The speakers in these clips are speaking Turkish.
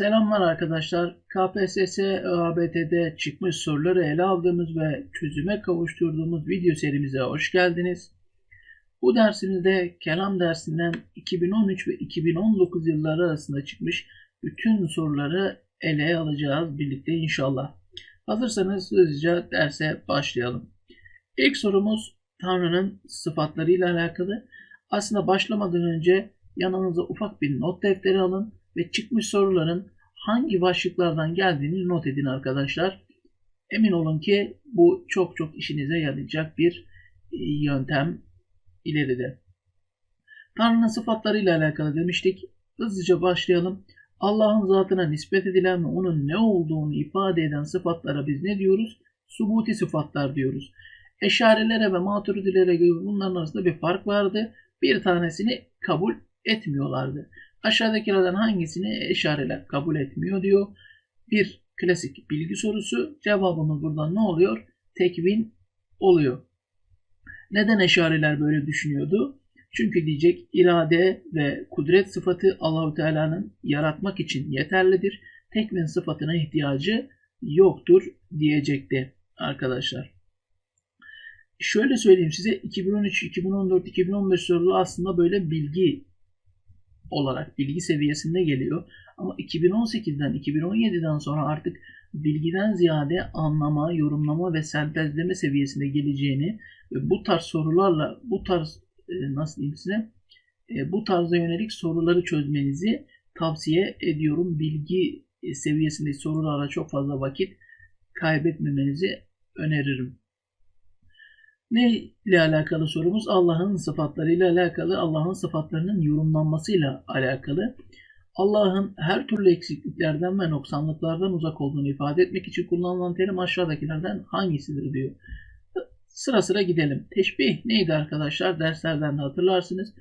Selamlar arkadaşlar. KPSS ÖABT'de çıkmış soruları ele aldığımız ve çözüme kavuşturduğumuz video serimize hoş geldiniz. Bu dersimizde kelam dersinden 2013 ve 2019 yılları arasında çıkmış bütün soruları ele alacağız birlikte inşallah. Hazırsanız hızlıca derse başlayalım. İlk sorumuz Tanrı'nın sıfatlarıyla alakalı. Aslında başlamadan önce yanınıza ufak bir not defteri alın ve çıkmış soruların hangi başlıklardan geldiğini not edin arkadaşlar. Emin olun ki bu çok çok işinize yarayacak bir e, yöntem ileride. Tanrı'nın sıfatlarıyla alakalı demiştik. Hızlıca başlayalım. Allah'ın zatına nispet edilen ve onun ne olduğunu ifade eden sıfatlara biz ne diyoruz? Subuti sıfatlar diyoruz. Eşarilere ve maturidilere göre bunların arasında bir fark vardı. Bir tanesini kabul etmiyorlardı. Aşağıdakilerden hangisini eşareler kabul etmiyor diyor. Bir klasik bilgi sorusu. Cevabımız buradan ne oluyor? Tekvin oluyor. Neden eşareler böyle düşünüyordu? Çünkü diyecek irade ve kudret sıfatı Allahu Teala'nın yaratmak için yeterlidir. Tekvin sıfatına ihtiyacı yoktur diyecekti arkadaşlar. Şöyle söyleyeyim size 2013, 2014, 2015 soruları aslında böyle bilgi olarak bilgi seviyesinde geliyor. Ama 2018'den 2017'den sonra artık bilgiden ziyade anlama, yorumlama ve sentezleme seviyesinde geleceğini ve bu tarz sorularla bu tarz e, nasıl diyeyim size e, bu tarza yönelik soruları çözmenizi tavsiye ediyorum. Bilgi e, seviyesinde sorulara çok fazla vakit kaybetmemenizi öneririm. Ne ile alakalı sorumuz? Allah'ın sıfatlarıyla alakalı, Allah'ın sıfatlarının yorumlanmasıyla alakalı. Allah'ın her türlü eksikliklerden ve noksanlıklardan uzak olduğunu ifade etmek için kullanılan terim aşağıdakilerden hangisidir diyor. Sıra sıra gidelim. Teşbih neydi arkadaşlar? Derslerden de hatırlarsınız.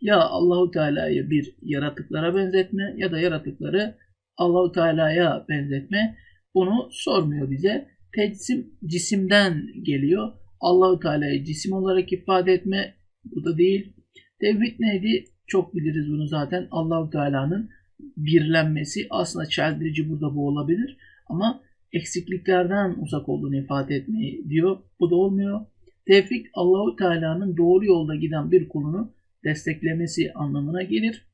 Ya Allahu Teala'yı bir yaratıklara benzetme ya da yaratıkları Allahu Teala'ya benzetme. Bunu sormuyor bize. Tecsim cisimden geliyor. Allahu Teala'yı cisim olarak ifade etme bu da değil. Tevhid neydi? Çok biliriz bunu zaten. Allahu Teala'nın birlenmesi aslında çeldirici burada bu olabilir ama eksikliklerden uzak olduğunu ifade etmeyi diyor. Bu da olmuyor. Tevfik Allahu Teala'nın doğru yolda giden bir kulunu desteklemesi anlamına gelir.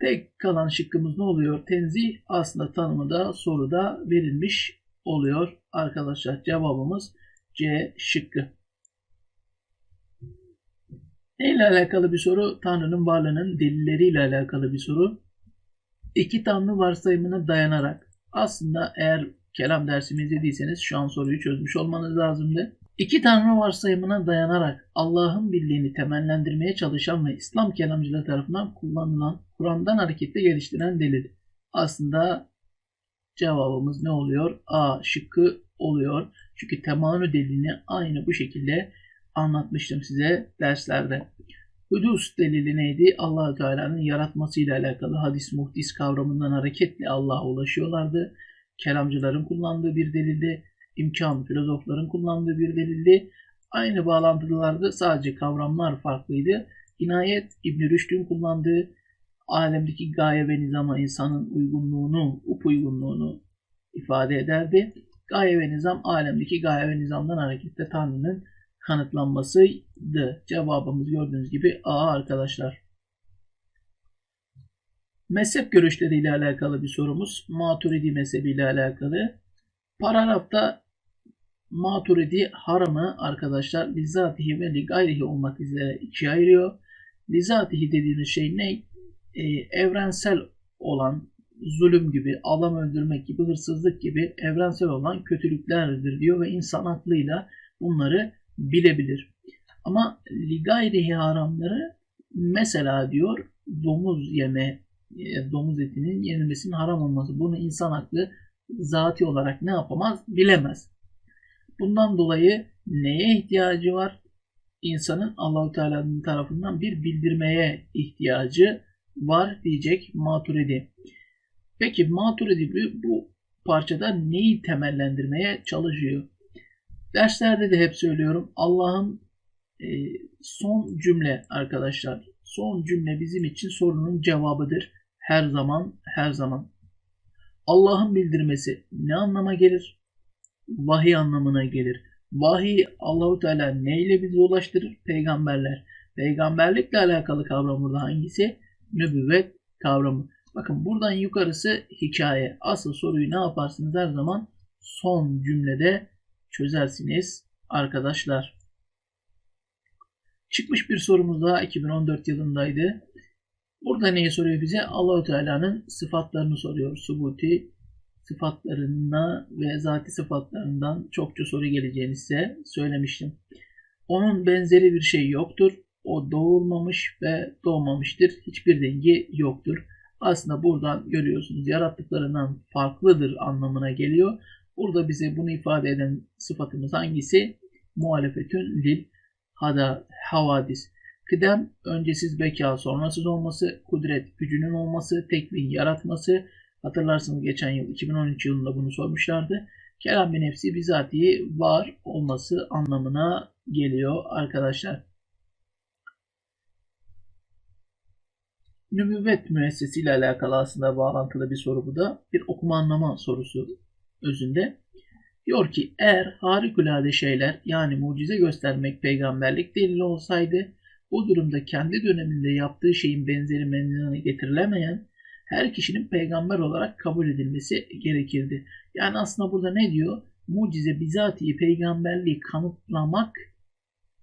Tek kalan şıkkımız ne oluyor? Tenzih aslında tanımı da soruda verilmiş oluyor. Arkadaşlar cevabımız C şıkkı. Neyle alakalı bir soru? Tanrı'nın varlığının delilleriyle alakalı bir soru. İki tanrı varsayımına dayanarak aslında eğer kelam dersimi izlediyseniz şu an soruyu çözmüş olmanız lazımdı. İki tanrı varsayımına dayanarak Allah'ın birliğini temellendirmeye çalışan ve İslam kelamcıları tarafından kullanılan Kur'an'dan hareketle geliştiren delil. Aslında cevabımız ne oluyor? A şıkkı oluyor. Çünkü temanü delilini aynı bu şekilde anlatmıştım size derslerde. Hudus delili neydi? allah Teala'nın yaratmasıyla alakalı hadis muhdis kavramından hareketle Allah'a ulaşıyorlardı. Kelamcıların kullandığı bir delildi. İmkan filozofların kullandığı bir delildi. Aynı bağlantılardı sadece kavramlar farklıydı. İnayet İbn Rüşd'ün kullandığı alemdeki gaye ve nizama insanın uygunluğunu, upuygunluğunu ifade ederdi. Gaye ve nizam alemdeki gaye ve nizamdan hareketle Tanrı'nın kanıtlanmasıydı. Cevabımız gördüğünüz gibi A arkadaşlar. Mezhep görüşleriyle alakalı bir sorumuz. Maturidi mezhebiyle alakalı. Paragrafta Maturidi haramı arkadaşlar lizatihi ve li gayrihi olmak üzere ikiye ayırıyor. Lizatihi dediğimiz şey ne? Ee, evrensel olan zulüm gibi, adam öldürmek gibi, hırsızlık gibi evrensel olan kötülüklerdir diyor ve insan aklıyla bunları bilebilir. Ama ligayrihi haramları mesela diyor domuz yeme, e, domuz etinin yenilmesinin haram olması. Bunu insan aklı zati olarak ne yapamaz? Bilemez. Bundan dolayı neye ihtiyacı var? İnsanın Allahu Teala'nın tarafından bir bildirmeye ihtiyacı var diyecek Maturidi. Peki Maturidi bu parçada neyi temellendirmeye çalışıyor? Derslerde de hep söylüyorum Allah'ın e, son cümle arkadaşlar. Son cümle bizim için sorunun cevabıdır. Her zaman, her zaman. Allah'ın bildirmesi ne anlama gelir? Vahiy anlamına gelir. Vahiy Allahu Teala neyle bizi ulaştırır? Peygamberler. Peygamberlikle alakalı kavram burada hangisi? Nübüvvet kavramı. Bakın buradan yukarısı hikaye. Asıl soruyu ne yaparsınız her zaman? Son cümlede çözersiniz arkadaşlar. Çıkmış bir sorumuz daha 2014 yılındaydı. Burada neyi soruyor bize? Allahu Teala'nın sıfatlarını soruyor. Subuti sıfatlarına ve zati sıfatlarından çokça soru geleceğini size söylemiştim. Onun benzeri bir şey yoktur. O doğurmamış ve doğmamıştır. Hiçbir dengi yoktur. Aslında buradan görüyorsunuz yarattıklarından farklıdır anlamına geliyor. Burada bize bunu ifade eden sıfatımız hangisi? Muhalefetün lil hada havadis. Kıdem öncesiz beka sonrasız olması, kudret gücünün olması, tekliğin yaratması. Hatırlarsınız geçen yıl 2013 yılında bunu sormuşlardı. Kelam bir nefsi bizatihi var olması anlamına geliyor arkadaşlar. Nübüvvet müessesiyle alakalı aslında bağlantılı bir soru bu da. Bir okuma anlama sorusu özünde. Diyor ki eğer harikulade şeyler yani mucize göstermek peygamberlik delili olsaydı bu durumda kendi döneminde yaptığı şeyin benzeri meydana getirilemeyen her kişinin peygamber olarak kabul edilmesi gerekirdi. Yani aslında burada ne diyor? Mucize bizatihi peygamberliği kanıtlamak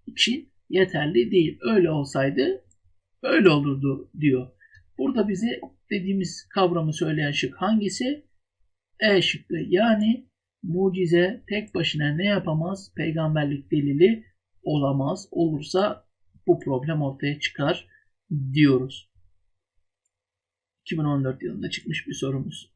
için yeterli değil. Öyle olsaydı öyle olurdu diyor. Burada bize dediğimiz kavramı söyleyen şık hangisi? E şıkkı. Yani mucize tek başına ne yapamaz? Peygamberlik delili olamaz. Olursa bu problem ortaya çıkar diyoruz. 2014 yılında çıkmış bir sorumuz.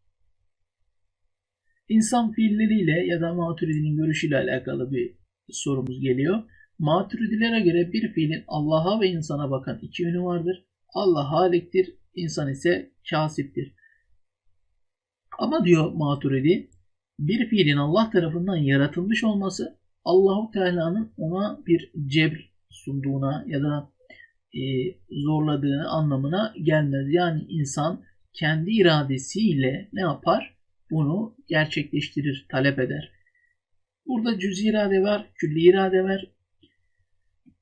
İnsan fiilleriyle ya da Maturidi'nin görüşüyle alakalı bir sorumuz geliyor. Maturidilere göre bir fiilin Allah'a ve insana bakan iki yönü vardır. Allah haliktir, insan ise kasiptir. Ama diyor Maturidi, bir fiilin Allah tarafından yaratılmış olması Allahu Teala'nın ona bir cebr sunduğuna ya da e, zorladığını anlamına gelmez. Yani insan kendi iradesiyle ne yapar? Bunu gerçekleştirir, talep eder. Burada cüz irade var, külli irade var.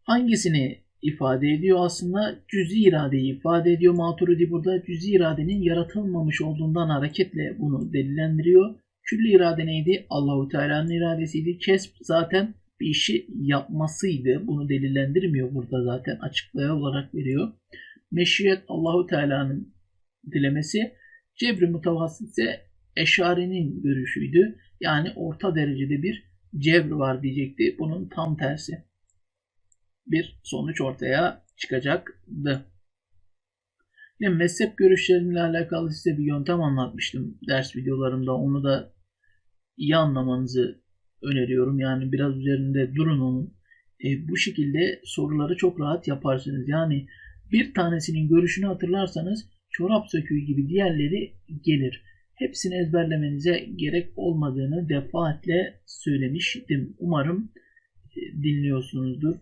Hangisini ifade ediyor aslında? Cüz-i iradeyi ifade ediyor. Maturidi burada cüz-i iradenin yaratılmamış olduğundan hareketle bunu delillendiriyor. Külli irade neydi? Allahu Teala'nın iradesiydi. Kesb zaten bir işi yapmasıydı. Bunu delillendirmiyor burada zaten açıklaya olarak veriyor. Meşiyet Allahu Teala'nın dilemesi. Cebri mutavassit ise Eşari'nin görüşüydü. Yani orta derecede bir cebr var diyecekti. Bunun tam tersi. Bir sonuç ortaya çıkacaktı. Yine mezhep görüşleriyle alakalı size bir yöntem anlatmıştım ders videolarımda. Onu da iyi anlamanızı öneriyorum. Yani biraz üzerinde durun onun. E, bu şekilde soruları çok rahat yaparsınız. Yani bir tanesinin görüşünü hatırlarsanız çorap söküğü gibi diğerleri gelir. Hepsini ezberlemenize gerek olmadığını defaatle söylemiştim. Umarım e, dinliyorsunuzdur.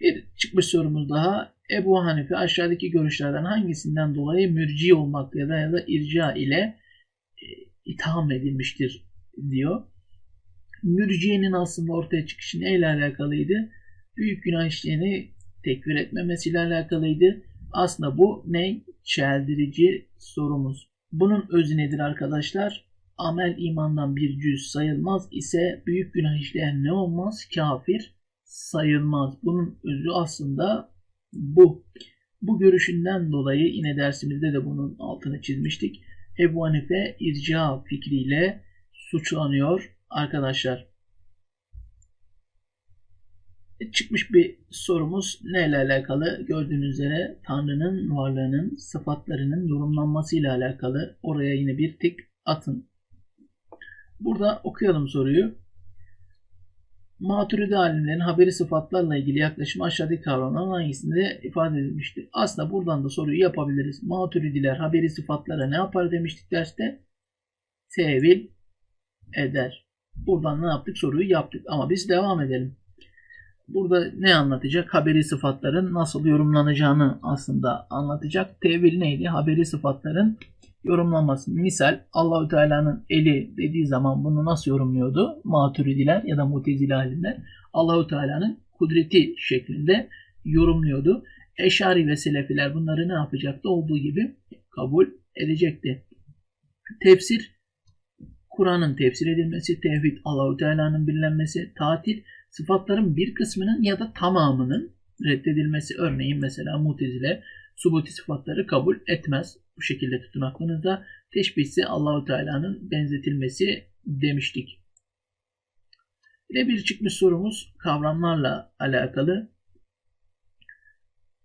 Bir çıkmış sorumuz daha. Ebu Hanife aşağıdaki görüşlerden hangisinden dolayı mürci olmakta ya da, ya da irca ile e, itham edilmiştir diyor. Mürciyenin aslında ortaya çıkışı neyle alakalıydı? Büyük günah işleyeni tekfir etmemesiyle alakalıydı. Aslında bu ne? Çeldirici sorumuz. Bunun özü nedir arkadaşlar? Amel imandan bir cüz sayılmaz ise büyük günah işleyen ne olmaz? Kafir sayılmaz. Bunun özü aslında bu. Bu görüşünden dolayı yine dersimizde de bunun altını çizmiştik. Ebu Hanife irca fikriyle suçlanıyor arkadaşlar. E, çıkmış bir sorumuz neyle alakalı? Gördüğünüz üzere Tanrı'nın varlığının sıfatlarının yorumlanması ile alakalı. Oraya yine bir tık atın. Burada okuyalım soruyu. Maturidi alimlerin haberi sıfatlarla ilgili yaklaşımı aşağıdaki kavramların hangisinde ifade edilmiştir? Aslında buradan da soruyu yapabiliriz. Maturidiler haberi sıfatlara ne yapar demiştik derste? Tevil eder. Buradan ne yaptık? Soruyu yaptık. Ama biz devam edelim. Burada ne anlatacak? Haberi sıfatların nasıl yorumlanacağını aslında anlatacak. Tevil neydi? Haberi sıfatların yorumlanması. Misal Allahü Teala'nın eli dediği zaman bunu nasıl yorumluyordu? Maturidiler ya da Mutezile alimler Allahü Teala'nın kudreti şeklinde yorumluyordu. Eşari ve Selefiler bunları ne yapacaktı? Olduğu gibi kabul edecekti. Tefsir Kur'an'ın tefsir edilmesi, tevhid, Allahü Teala'nın bilinmesi, tatil, sıfatların bir kısmının ya da tamamının reddedilmesi. Örneğin mesela Mutezile subuti sıfatları kabul etmez. Bu şekilde tutun aklınızda. Teşbih ise Allahu Teala'nın benzetilmesi demiştik. Yine bir çıkmış sorumuz kavramlarla alakalı.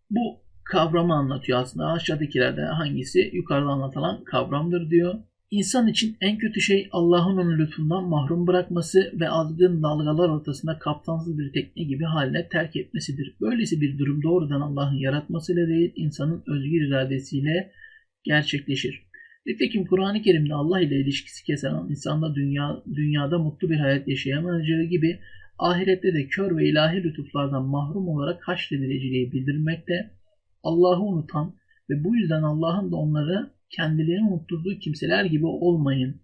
Bu kavramı anlatıyor aslında. Aşağıdakilerde hangisi yukarıda anlatılan kavramdır diyor. İnsan için en kötü şey Allah'ın onu lütfundan mahrum bırakması ve azgın dalgalar ortasında kaptansız bir tekne gibi haline terk etmesidir. Böylesi bir durum doğrudan Allah'ın yaratmasıyla değil, insanın özgür iradesiyle gerçekleşir. Nitekim Kur'an-ı Kerim'de Allah ile ilişkisi kesen insanda dünya, dünyada mutlu bir hayat yaşayamayacağı gibi ahirette de kör ve ilahi lütuflardan mahrum olarak haşredileceği bildirmekte. Allah'ı unutan ve bu yüzden Allah'ın da onları kendilerini unutturduğu kimseler gibi olmayın.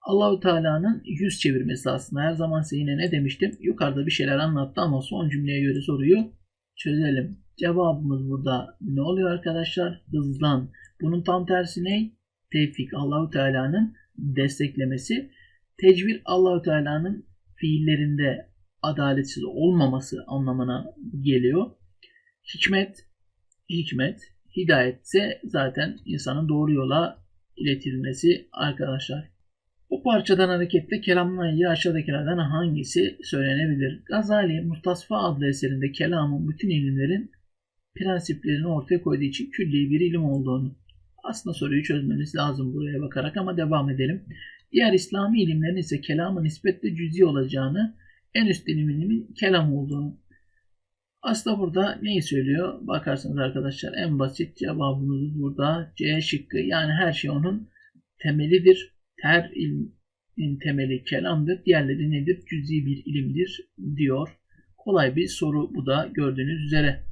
Allahu Teala'nın yüz çevirmesi aslında her zaman size yine ne demiştim? Yukarıda bir şeyler anlattı ama son cümleye göre soruyu çözelim. Cevabımız burada ne oluyor arkadaşlar? Hızlan. Bunun tam tersi ne? Tevfik Allahu Teala'nın desteklemesi. Tecvir Allahu Teala'nın fiillerinde adaletsiz olmaması anlamına geliyor. Hikmet, hikmet, hidayet ise zaten insanın doğru yola iletilmesi arkadaşlar. Bu parçadan hareketle kelamla ilgili aşağıdakilerden hangisi söylenebilir? Gazali Mustasfa adlı eserinde kelamın bütün ilimlerin prensiplerini ortaya koyduğu için külli bir ilim olduğunu. Aslında soruyu çözmemiz lazım buraya bakarak ama devam edelim. Diğer İslami ilimlerin ise kelamın nispetle cüzi olacağını, en üst ilimin kelam olduğunu. Aslında burada neyi söylüyor? Bakarsanız arkadaşlar en basit cevabımız burada C şıkkı. Yani her şey onun temelidir. Her ilmin temeli kelamdır. Diğerleri nedir? Cüzi bir ilimdir diyor. Kolay bir soru bu da gördüğünüz üzere.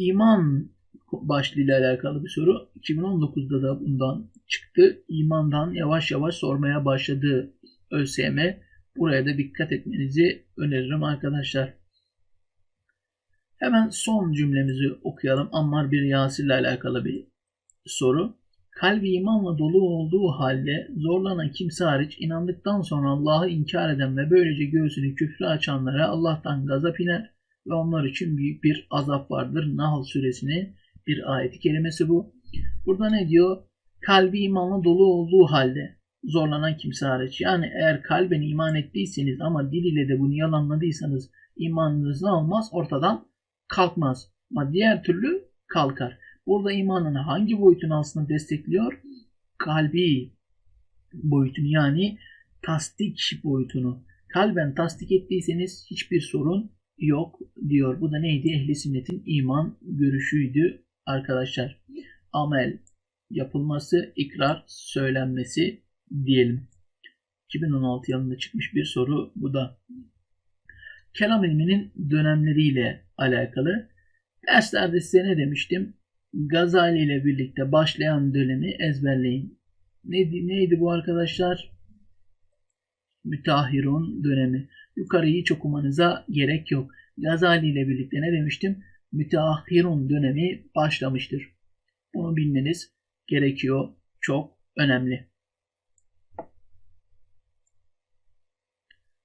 İman başlığıyla alakalı bir soru. 2019'da da bundan çıktı. İmandan yavaş yavaş sormaya başladı ÖSYM. Buraya da dikkat etmenizi öneririm arkadaşlar. Hemen son cümlemizi okuyalım. Ammar bir Yasir ile alakalı bir soru. Kalbi imanla dolu olduğu halde zorlanan kimse hariç inandıktan sonra Allah'ı inkar eden ve böylece göğsünü küfre açanlara Allah'tan gazap iner ve onlar için büyük bir azap vardır. Nahl suresinin bir ayeti kelimesi bu. Burada ne diyor? Kalbi imanla dolu olduğu halde zorlanan kimse hariç. Yani eğer kalben iman ettiyseniz ama dil ile de bunu yalanladıysanız imanınız ne olmaz? Ortadan kalkmaz. Ama diğer türlü kalkar. Burada imanın hangi boyutunu aslında destekliyor? Kalbi boyutunu yani tasdik boyutunu. Kalben tasdik ettiyseniz hiçbir sorun yok diyor. Bu da neydi? Ehli sünnetin iman görüşüydü arkadaşlar. Amel yapılması, ikrar söylenmesi diyelim. 2016 yılında çıkmış bir soru bu da. Kelam ilminin dönemleriyle alakalı. Derslerde size ne demiştim? Gazali ile birlikte başlayan dönemi ezberleyin. Neydi, neydi bu arkadaşlar? Mütahhirun dönemi. Yukarıyı hiç okumanıza gerek yok. Gazali ile birlikte ne demiştim? Müteahhirun dönemi başlamıştır. Bunu bilmeniz gerekiyor. Çok önemli.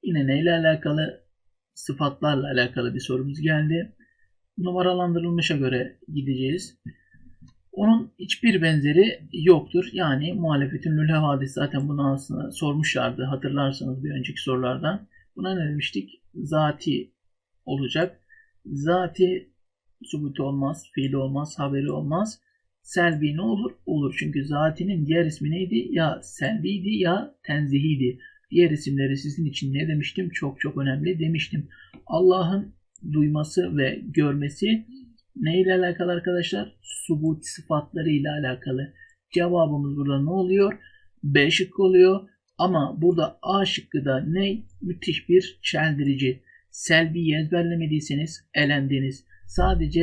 Yine neyle alakalı? Sıfatlarla alakalı bir sorumuz geldi. Numaralandırılmışa göre gideceğiz. Onun hiçbir benzeri yoktur. Yani muhalefetin lüle hadis zaten bunu aslında sormuşlardı hatırlarsanız bir önceki sorulardan. Buna ne demiştik? Zati olacak. Zati subut olmaz, fiil olmaz, haberi olmaz. Selvi ne olur? Olur. Çünkü zatinin diğer ismi neydi? Ya selviydi ya tenzihiydi. Diğer isimleri sizin için ne demiştim? Çok çok önemli demiştim. Allah'ın duyması ve görmesi ne ile alakalı arkadaşlar? Subut sıfatları ile alakalı. Cevabımız burada ne oluyor? B şıkkı oluyor. Ama burada A şıkkı da ne? Müthiş bir çeldirici. Selbi ezberlemediyseniz elendiniz. Sadece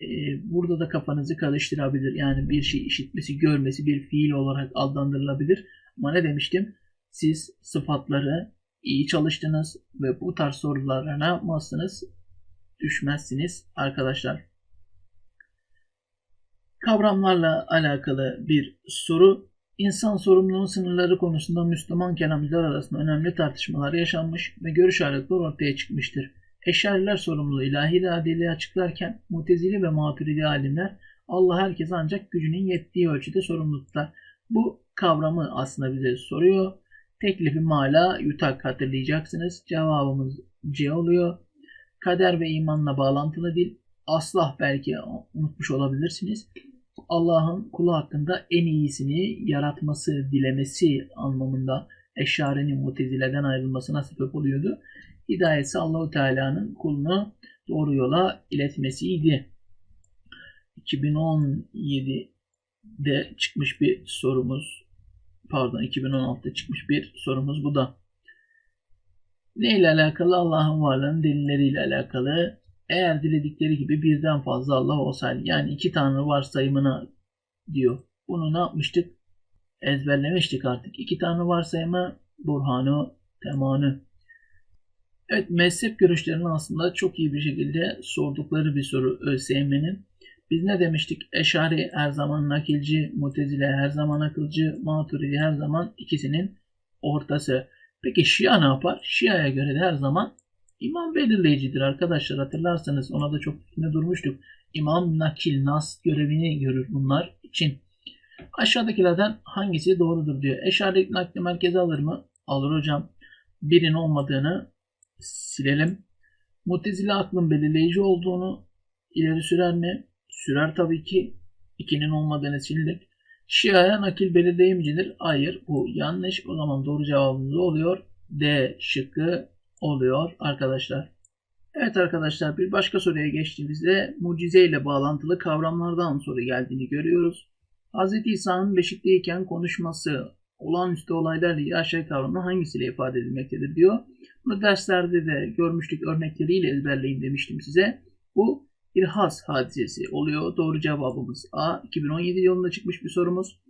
e, burada da kafanızı karıştırabilir. Yani bir şey işitmesi, görmesi bir fiil olarak adlandırılabilir. Ama ne demiştim? Siz sıfatları iyi çalıştınız ve bu tarz sorulara ne yapmazsınız? Düşmezsiniz arkadaşlar. Kavramlarla alakalı bir soru. İnsan sorumluluğu sınırları konusunda Müslüman kelamcılar arasında önemli tartışmalar yaşanmış ve görüş ayrılıkları ortaya çıkmıştır. Eşariler sorumluluğu ilahi iradeliği açıklarken Mutezili ve Maturidi alimler Allah herkese ancak gücünün yettiği ölçüde sorumlu tutar. Bu kavramı aslında bize soruyor. Teklifi mala yutak hatırlayacaksınız. Cevabımız C oluyor. Kader ve imanla bağlantılı değil. Aslah belki unutmuş olabilirsiniz. Allah'ın kulu hakkında en iyisini yaratması, dilemesi anlamında Eşari'nin mutezileden ayrılmasına sebep oluyordu. Hidayeti Allahu Teala'nın kulunu doğru yola iletmesiydi. 2017'de çıkmış bir sorumuz pardon 2016'da çıkmış bir sorumuz bu da. Ne ile alakalı? Allah'ın varlığının delilleriyle alakalı. Eğer diledikleri gibi birden fazla Allah olsaydı yani iki tanrı varsayımına diyor. Bunu ne yapmıştık? Ezberlemiştik artık. İki tanrı varsayımı Burhanu Temanu. Evet mezhep görüşlerini aslında çok iyi bir şekilde sordukları bir soru ÖSYM'nin. Biz ne demiştik? Eşari her zaman nakilci, mutezile her zaman akılcı, maturidi her zaman ikisinin ortası. Peki Şia ne yapar? Şia'ya göre de her zaman imam belirleyicidir arkadaşlar. Hatırlarsanız ona da çok üstünde durmuştuk. İmam nakil, nas görevini görür bunlar için. Aşağıdakilerden hangisi doğrudur diyor. Eşari nakli merkeze alır mı? Alır hocam. Birin olmadığını silelim. Mutezile aklın belirleyici olduğunu ileri sürer mi? Sürer tabii ki. İkinin olmadığını sildik. Şia'ya nakil belirleyimcidir. Hayır bu yanlış. O zaman doğru cevabımız oluyor. D şıkkı oluyor arkadaşlar. Evet arkadaşlar bir başka soruya geçtiğimizde mucize ile bağlantılı kavramlardan soru geldiğini görüyoruz. Hz. İsa'nın beşikteyken konuşması olağanüstü olaylarla ilgili aşağı kavramı hangisiyle ifade edilmektedir diyor. Bunu derslerde de görmüştük örnekleriyle ezberleyin demiştim size. Bu İrhas hadisesi oluyor. Doğru cevabımız A. 2017 yılında çıkmış bir sorumuz.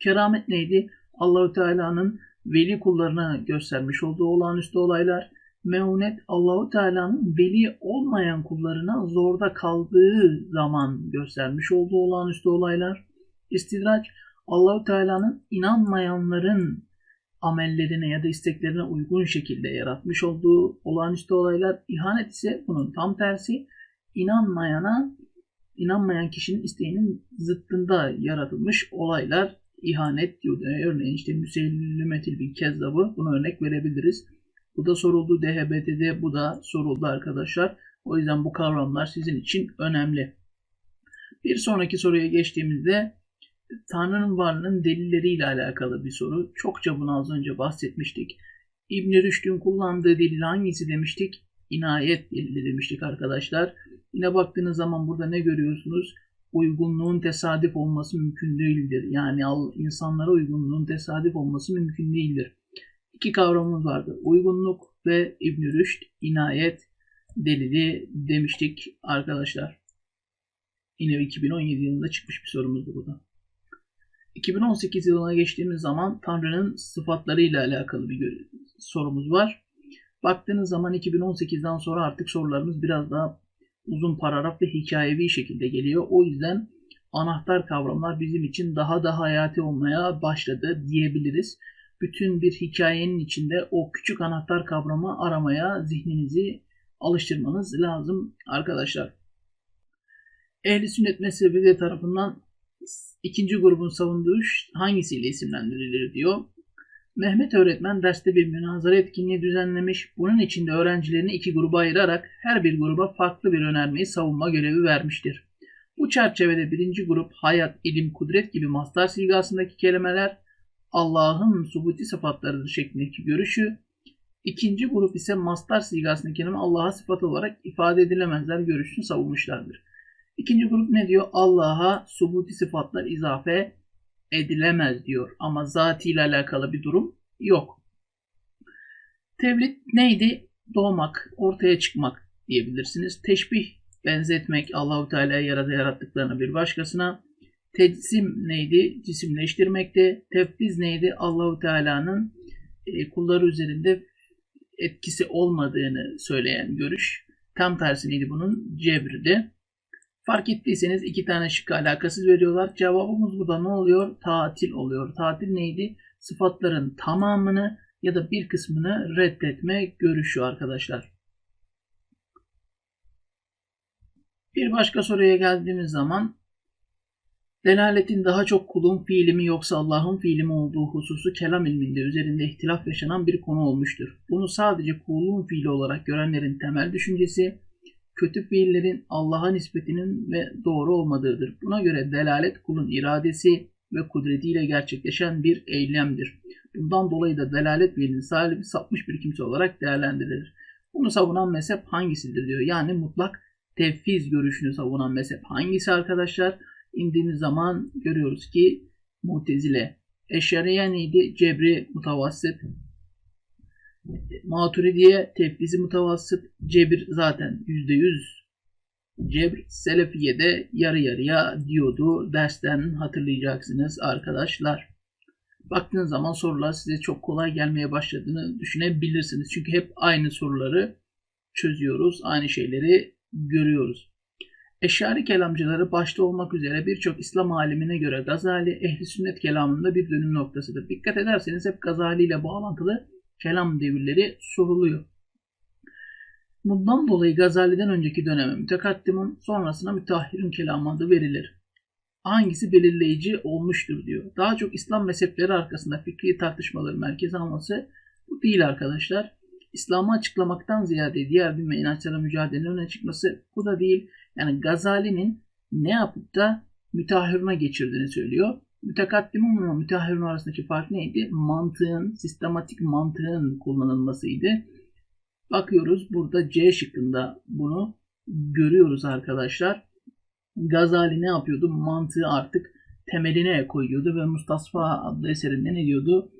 Keramet neydi? Allahü Teala'nın veli kullarına göstermiş olduğu olağanüstü olaylar. Meunet Allahu Teala'nın veli olmayan kullarına zorda kaldığı zaman göstermiş olduğu olağanüstü olaylar. İstidraç Allahu Teala'nın inanmayanların amellerine ya da isteklerine uygun şekilde yaratmış olduğu olağanüstü olaylar. İhanet ise bunun tam tersi inanmayana, inanmayan kişinin isteğinin zıttında yaratılmış olaylar ihanet diyor. Örneğin işte müsellimetil bir kezzabı bunu örnek verebiliriz. Bu da soruldu DHBT'de bu da soruldu arkadaşlar. O yüzden bu kavramlar sizin için önemli. Bir sonraki soruya geçtiğimizde Tanrı'nın varlığının delilleriyle alakalı bir soru. Çokça bunu az önce bahsetmiştik. İbn Rüşd'ün kullandığı delil hangisi demiştik? İnayet delili demiştik arkadaşlar. Yine baktığınız zaman burada ne görüyorsunuz? Uygunluğun tesadüf olması mümkün değildir. Yani insanlara uygunluğun tesadüf olması mümkün değildir. İki kavramımız vardı. Uygunluk ve İbn Rüşd inayet delili demiştik arkadaşlar. Yine 2017 yılında çıkmış bir sorumuzdu bu da. 2018 yılına geçtiğimiz zaman Tanrı'nın sıfatlarıyla alakalı bir sorumuz var. Baktığınız zaman 2018'den sonra artık sorularımız biraz daha uzun paragraf ve hikayevi şekilde geliyor. O yüzden anahtar kavramlar bizim için daha da hayati olmaya başladı diyebiliriz. Bütün bir hikayenin içinde o küçük anahtar kavramı aramaya zihninizi alıştırmanız lazım arkadaşlar. Ehli sünnet mezhebi tarafından ikinci grubun savunduğu hangisiyle isimlendirilir diyor. Mehmet öğretmen derste bir münazara etkinliği düzenlemiş. Bunun içinde öğrencilerini iki gruba ayırarak her bir gruba farklı bir önermeyi savunma görevi vermiştir. Bu çerçevede birinci grup hayat, ilim, kudret gibi mastar silgasındaki kelimeler Allah'ın subuti sıfatlarıdır şeklindeki görüşü, İkinci grup ise mastar sigasındaki kelime Allah'a sıfat olarak ifade edilemezler görüşünü savunmuşlardır. İkinci grup ne diyor? Allah'a subuti sıfatlar izafe edilemez diyor. Ama zati ile alakalı bir durum yok. Tevlit neydi? Doğmak, ortaya çıkmak diyebilirsiniz. Teşbih benzetmek Allahu Teala'ya yarada yarattıklarını bir başkasına. Tecsim neydi? Cisimleştirmekti. Tefviz neydi? Allahu Teala'nın e, kulları üzerinde etkisi olmadığını söyleyen görüş. Tam tersi neydi bunun? Cebr'di. Fark ettiyseniz iki tane şık alakasız veriyorlar. Cevabımız burada ne oluyor? Tatil oluyor. Tatil neydi? Sıfatların tamamını ya da bir kısmını reddetme görüşü arkadaşlar. Bir başka soruya geldiğimiz zaman delaletin daha çok kulun fiili mi yoksa Allah'ın fiili mi olduğu hususu kelam ilminde üzerinde ihtilaf yaşanan bir konu olmuştur. Bunu sadece kulun fiili olarak görenlerin temel düşüncesi kötü fiillerin Allah'a nispetinin ve doğru olmadığıdır. Buna göre delalet kulun iradesi ve kudretiyle gerçekleşen bir eylemdir. Bundan dolayı da delalet fiilinin sahibi sapmış bir kimse olarak değerlendirilir. Bunu savunan mezhep hangisidir diyor. Yani mutlak tevfiz görüşünü savunan mezhep hangisi arkadaşlar? İndiğimiz zaman görüyoruz ki Mutezile. Eşariye neydi? Cebri mutavassit. Maturidiye tefvizi mutavassit. Cebir zaten %100 Cebr Selefiye'de yarı yarıya diyordu. Dersten hatırlayacaksınız arkadaşlar. Baktığınız zaman sorular size çok kolay gelmeye başladığını düşünebilirsiniz. Çünkü hep aynı soruları çözüyoruz. Aynı şeyleri görüyoruz. Eşari kelamcıları başta olmak üzere birçok İslam alimine göre Gazali ehli sünnet kelamında bir dönüm noktasıdır. Dikkat ederseniz hep Gazali ile bağlantılı kelam devirleri soruluyor. Bundan dolayı Gazali'den önceki döneme mütekaddimun, sonrasına müteahhirün kelamı adı verilir. Hangisi belirleyici olmuştur diyor. Daha çok İslam mezhepleri arkasında fikri tartışmaları merkeze alması bu değil arkadaşlar. İslam'ı açıklamaktan ziyade diğer din ve inançlara mücadelenin öne çıkması bu da değil. Yani Gazali'nin ne yapıp da müteahhirine geçirdiğini söylüyor. Mütekaddimin ve müteahhirin arasındaki fark neydi? Mantığın, sistematik mantığın kullanılmasıydı. Bakıyoruz burada C şıkkında bunu görüyoruz arkadaşlar. Gazali ne yapıyordu? Mantığı artık temeline koyuyordu ve Mustasfa adlı eserinde ne diyordu?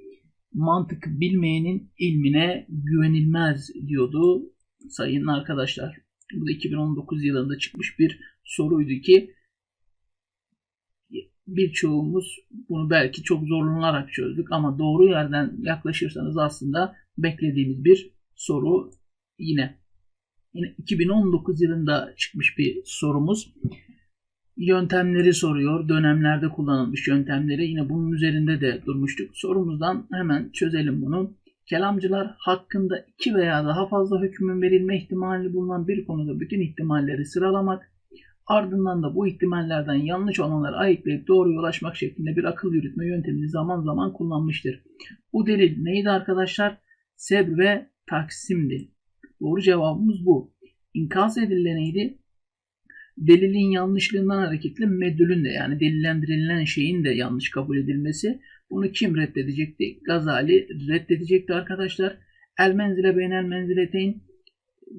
Mantık bilmeyenin ilmine güvenilmez diyordu sayın arkadaşlar. Bu da 2019 yılında çıkmış bir soruydu ki birçoğumuz bunu belki çok zorlanarak çözdük ama doğru yerden yaklaşırsanız aslında beklediğimiz bir soru yine. Yine 2019 yılında çıkmış bir sorumuz. Yöntemleri soruyor. Dönemlerde kullanılmış yöntemleri. Yine bunun üzerinde de durmuştuk. Sorumuzdan hemen çözelim bunu. Kelamcılar hakkında iki veya daha fazla hükmün verilme ihtimali bulunan bir konuda bütün ihtimalleri sıralamak, ardından da bu ihtimallerden yanlış olanları ayıklayıp doğruya ulaşmak şeklinde bir akıl yürütme yöntemini zaman zaman kullanmıştır. Bu delil neydi arkadaşlar? Sebr ve taksimdi. Doğru cevabımız bu. İnkaz edilen neydi? Delilin yanlışlığından hareketle medülün de yani delillendirilen şeyin de yanlış kabul edilmesi. Bunu kim reddedecekti? Gazali reddedecekti arkadaşlar. El menzile beynel menzileteyn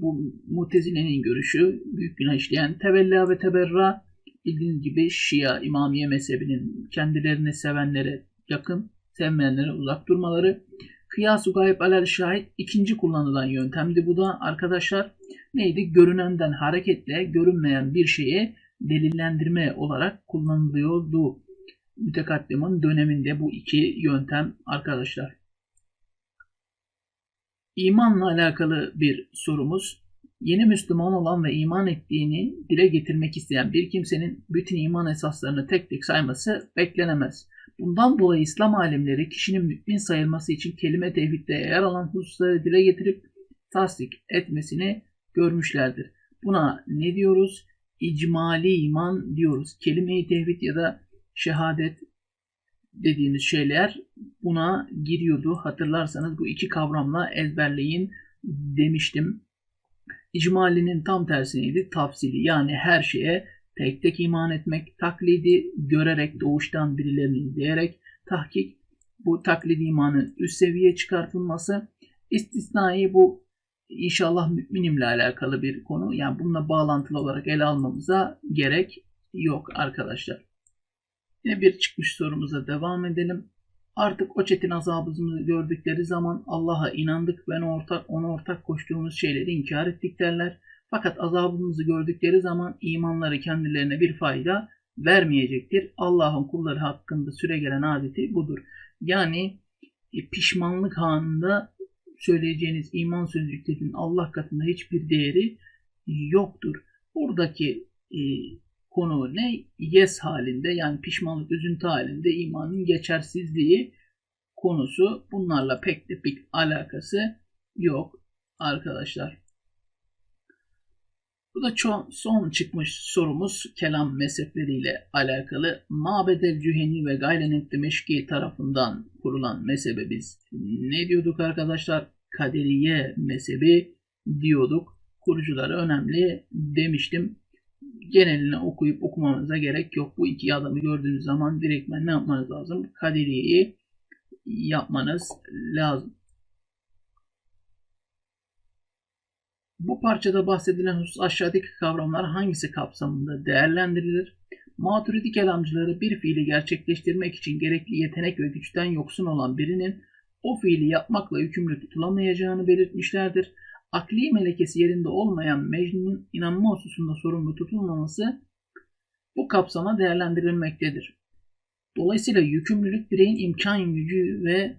bu mutezilenin görüşü büyük günah işleyen tevella ve teberra bildiğiniz gibi Şia İmamiye mezhebinin kendilerini sevenlere yakın, sevmeyenlere uzak durmaları. Kıyas-ı gayb alel şahit ikinci kullanılan yöntemdi. Bu da arkadaşlar neydi? Görünenden hareketle görünmeyen bir şeyi delillendirme olarak kullanılıyordu. Mütekaddimin döneminde bu iki yöntem arkadaşlar. İmanla alakalı bir sorumuz. Yeni Müslüman olan ve iman ettiğini dile getirmek isteyen bir kimsenin bütün iman esaslarını tek tek sayması beklenemez. Bundan dolayı İslam alimleri kişinin mümin sayılması için kelime tevhidde yer alan hususları dile getirip tasdik etmesini görmüşlerdir. Buna ne diyoruz? İcmali iman diyoruz. Kelime-i tevhid ya da şehadet dediğimiz şeyler buna giriyordu. Hatırlarsanız bu iki kavramla ezberleyin demiştim. İcmalinin tam tersi neydi? Tafsili yani her şeye tek tek iman etmek, taklidi görerek doğuştan birilerini izleyerek tahkik bu taklidi imanın üst seviyeye çıkartılması istisnai bu inşallah müminimle alakalı bir konu. Yani bununla bağlantılı olarak ele almamıza gerek yok arkadaşlar. Yine bir çıkmış sorumuza devam edelim. Artık o çetin azabımızı gördükleri zaman Allah'a inandık ve ortak, ona ortak koştuğumuz şeyleri inkar ettik derler. Fakat azabımızı gördükleri zaman imanları kendilerine bir fayda vermeyecektir. Allah'ın kulları hakkında süregelen adeti budur. Yani e, pişmanlık anında söyleyeceğiniz iman sözcüklerinin Allah katında hiçbir değeri yoktur. Buradaki e, konu ne? Yes halinde yani pişmanlık, üzüntü halinde imanın geçersizliği konusu. Bunlarla pek de bir alakası yok arkadaşlar. Bu da çok son çıkmış sorumuz kelam mezhepleriyle alakalı. Mabedel Cüheni ve Gaylenet Demeşki tarafından kurulan mezhebe biz ne diyorduk arkadaşlar? Kaderiye mezhebi diyorduk. Kurucuları önemli demiştim. Genelini okuyup okumanıza gerek yok. Bu iki adamı gördüğünüz zaman direktmen ne yapmanız lazım? Kaderiye'yi yapmanız lazım. Bu parçada bahsedilen husus aşağıdaki kavramlar hangisi kapsamında değerlendirilir? Maturidi kelamcıları bir fiili gerçekleştirmek için gerekli yetenek ve güçten yoksun olan birinin o fiili yapmakla yükümlü tutulamayacağını belirtmişlerdir. Akli melekesi yerinde olmayan Mecnun'un inanma hususunda sorumlu tutulmaması bu kapsama değerlendirilmektedir. Dolayısıyla yükümlülük bireyin imkan gücü ve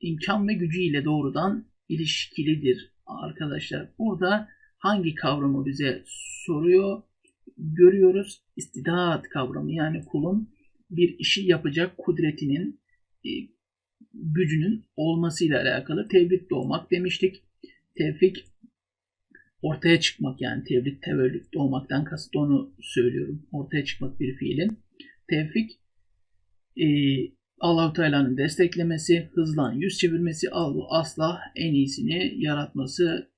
imkan ve gücü ile doğrudan ilişkilidir arkadaşlar. Burada hangi kavramı bize soruyor? Görüyoruz istidat kavramı yani kulun bir işi yapacak kudretinin e, gücünün olmasıyla alakalı tevhid doğmak demiştik. Tevfik ortaya çıkmak yani tevhid tevellüt doğmaktan kasıt onu söylüyorum. Ortaya çıkmak bir fiilin. Tevfik e, Allahu Teala'nın desteklemesi, hızlan yüz çevirmesi, asla en iyisini yaratması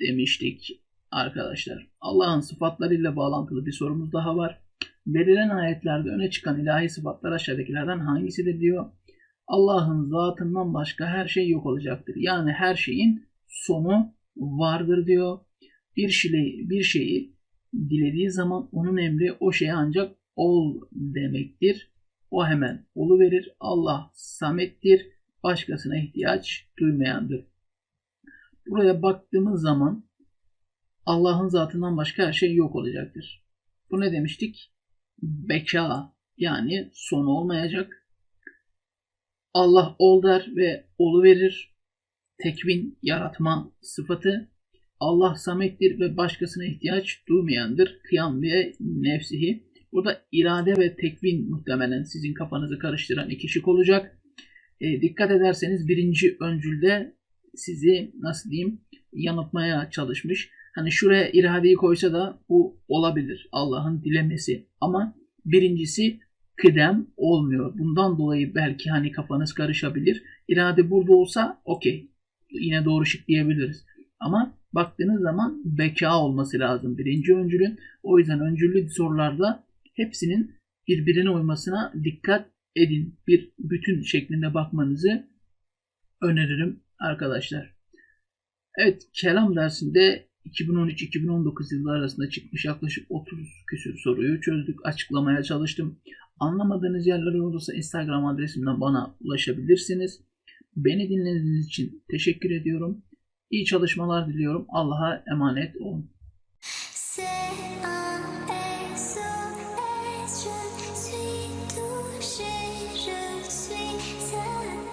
demiştik arkadaşlar. Allah'ın sıfatlarıyla bağlantılı bir sorumuz daha var. Verilen ayetlerde öne çıkan ilahi sıfatlar aşağıdakilerden hangisidir diyor. Allah'ın zatından başka her şey yok olacaktır. Yani her şeyin sonu vardır diyor. Bir şeyi, bir şeyi dilediği zaman onun emri o şeye ancak ol demektir. O hemen olu verir. Allah samettir. Başkasına ihtiyaç duymayandır. Buraya baktığımız zaman Allah'ın zatından başka her şey yok olacaktır. Bu ne demiştik? Beka yani son olmayacak. Allah ol der ve olu verir. Tekvin yaratma sıfatı. Allah samettir ve başkasına ihtiyaç duymayandır. Kıyam ve nefsihi. Burada irade ve tekvin muhtemelen sizin kafanızı karıştıran iki şık olacak. E, dikkat ederseniz birinci öncülde sizi nasıl diyeyim yanıltmaya çalışmış. Hani şuraya iradeyi koysa da bu olabilir. Allah'ın dilemesi. Ama birincisi kıdem olmuyor. Bundan dolayı belki hani kafanız karışabilir. İrade burada olsa okey. Yine doğru şık diyebiliriz. Ama baktığınız zaman beka olması lazım birinci öncülün. O yüzden öncüllü sorularda hepsinin birbirine uymasına dikkat edin. Bir bütün şeklinde bakmanızı öneririm arkadaşlar. Evet kelam dersinde 2013-2019 yılları arasında çıkmış yaklaşık 30 küsür soruyu çözdük, açıklamaya çalıştım. Anlamadığınız yerler olursa Instagram adresimden bana ulaşabilirsiniz. Beni dinlediğiniz için teşekkür ediyorum. İyi çalışmalar diliyorum. Allah'a emanet olun.